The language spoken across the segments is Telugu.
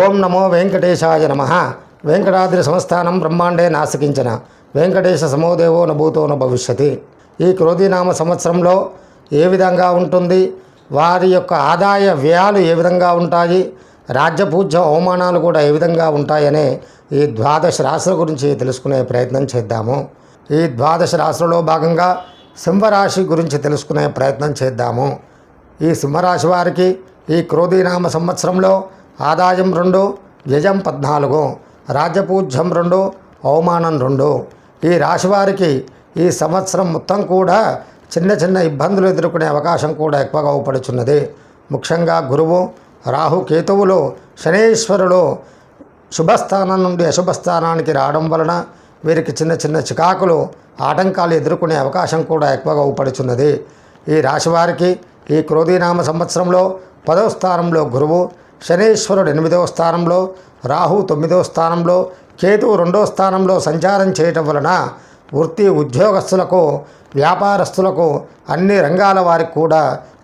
ఓం నమో వెంకటేశాయ నమ. వెంకటాద్రి సంస్థానం బ్రహ్మాండే నాసికించిన వెంకటేశ సమోదేవో నభూతో భవిష్యతి ఈ క్రోధీనామ సంవత్సరంలో ఏ విధంగా ఉంటుంది? వారి యొక్క ఆదాయ వ్యయాలు ఏ విధంగా ఉంటాయి? రాజ్యపూజ్య అవమానాలు కూడా ఏ విధంగా ఉంటాయనే ఈ ద్వాదశ రాశుల గురించి తెలుసుకునే ప్రయత్నం చేద్దాము. ఈ ద్వాదశ రాశులలో భాగంగా సింహరాశి గురించి తెలుసుకునే ప్రయత్నం చేద్దాము. ఈ సింహరాశి వారికి ఈ క్రోధీనామ సంవత్సరంలో ఆదాయం రెండు వ్యయం పద్నాలుగు రాజ్యపూజ్యం రెండు అవమానం రెండు. ఈ రాశి వారికి ఈ సంవత్సరం మొత్తం కూడా చిన్న చిన్న ఇబ్బందులు ఎదుర్కొనే అవకాశం కూడా ఎక్కువగా ఊపడుచున్నది ముఖ్యంగా గురువు రాహు కేతువులు శనేశ్వరులు శుభస్థానం నుండి అశుభస్థానానికి రావడం వలన వీరికి చిన్న చిన్న చికాకులు ఆటంకాలు ఎదుర్కొనే అవకాశం కూడా ఎక్కువగా ఊపడుచున్నది ఈ రాశివారికి ఈ క్రోధీనామ సంవత్సరంలో పదవ స్థానంలో గురువు శనేశ్వరుడు ఎనిమిదవ స్థానంలో రాహు తొమ్మిదవ స్థానంలో కేతువు రెండవ స్థానంలో సంచారం చేయటం వలన వృత్తి ఉద్యోగస్తులకు వ్యాపారస్తులకు అన్ని రంగాల వారికి కూడా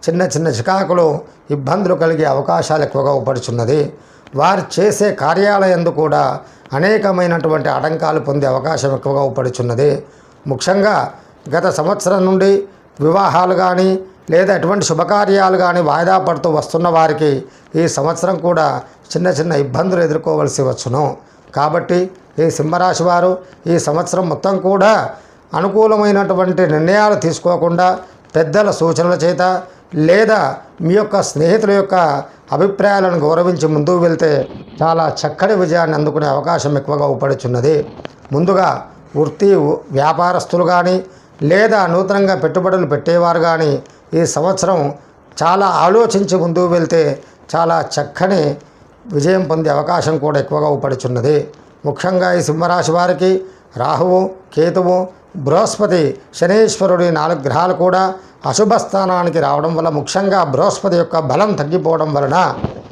చిన్న చిన్న చికాకులు ఇబ్బందులు కలిగే అవకాశాలు ఎక్కువగా ఉపడుచున్నది. వారు చేసే కార్యాలయందు కూడా అనేకమైనటువంటి ఆటంకాలు పొందే అవకాశం ఎక్కువగా ఉపడుచున్నది. ముఖ్యంగా గత సంవత్సరం నుండి వివాహాలు కానీ లేదా ఎటువంటి శుభకార్యాలు కానీ వాయిదా పడుతూ వస్తున్న వారికి ఈ సంవత్సరం కూడా చిన్న చిన్న ఇబ్బందులు ఎదుర్కోవలసి వచ్చును. కాబట్టి ఈ సింహరాశి వారు ఈ సంవత్సరం మొత్తం కూడా అనుకూలమైనటువంటి నిర్ణయాలు తీసుకోకుండా పెద్దల సూచనల చేత లేదా మీ యొక్క స్నేహితుల యొక్క అభిప్రాయాలను గౌరవించి ముందుకు వెళ్తే చాలా చక్కటి విజయాన్ని అందుకునే అవకాశం ఎక్కువగా ఉపడుచున్నది ముందుగా వృత్తి వ్యాపారస్తులు కానీ లేదా నూతనంగా పెట్టుబడులు పెట్టేవారు కానీ ఈ సంవత్సరం చాలా ఆలోచించి ముందుకు వెళ్తే చాలా చక్కని విజయం పొందే అవకాశం కూడా ఎక్కువగా ఉపడుచున్నది ముఖ్యంగా ఈ సింహరాశి వారికి రాహువు కేతువు బృహస్పతి శనీశ్వరుడి నాలుగు గ్రహాలు కూడా అశుభ స్థానానికి రావడం వల్ల ముఖ్యంగా బృహస్పతి యొక్క బలం తగ్గిపోవడం వలన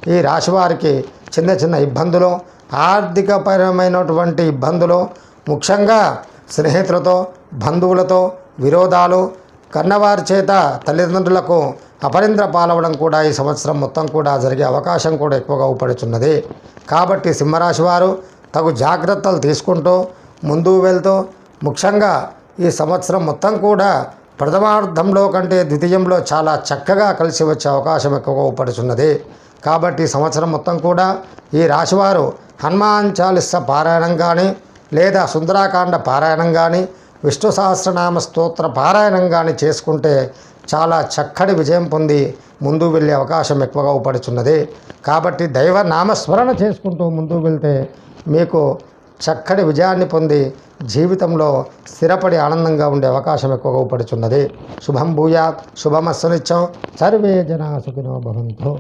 ఈ రాశి వారికి చిన్న చిన్న ఇబ్బందులు ఆర్థికపరమైనటువంటి ఇబ్బందులు ముఖ్యంగా స్నేహితులతో బంధువులతో విరోధాలు కన్నవారి చేత తల్లిదండ్రులకు అపరింద్ర పాలవడం కూడా ఈ సంవత్సరం మొత్తం కూడా జరిగే అవకాశం కూడా ఎక్కువగా ఊపడుచున్నది. కాబట్టి సింహరాశి వారు తగు జాగ్రత్తలు తీసుకుంటూ ముందుకు వెళ్తూ ముఖ్యంగా ఈ సంవత్సరం మొత్తం కూడా ప్రథమార్థంలో కంటే ద్వితీయంలో చాలా చక్కగా కలిసి వచ్చే అవకాశం ఎక్కువగా ఊపడుచున్నది. కాబట్టి ఈ సంవత్సరం మొత్తం కూడా ఈ రాశివారు హనుమాన్ చాలిస్స పారాయణం కానీ లేదా సుందరాకాండ పారాయణం కానీ విష్ణు సహస్రనామ స్తోత్ర పారాయణం కానీ చేసుకుంటే చాలా చక్కటి విజయం పొంది ముందు వెళ్ళే అవకాశం ఎక్కువగా ఉపడుచున్నది కాబట్టి దైవ నామస్మరణ చేసుకుంటూ ముందు వెళ్తే మీకు చక్కటి విజయాన్ని పొంది జీవితంలో స్థిరపడి ఆనందంగా ఉండే అవకాశం ఎక్కువగా ఉపడుచున్నది శుభం భూయాత్ శుభమస్సు నిత్యం. సర్వే జనా సుఖినో భవంతు.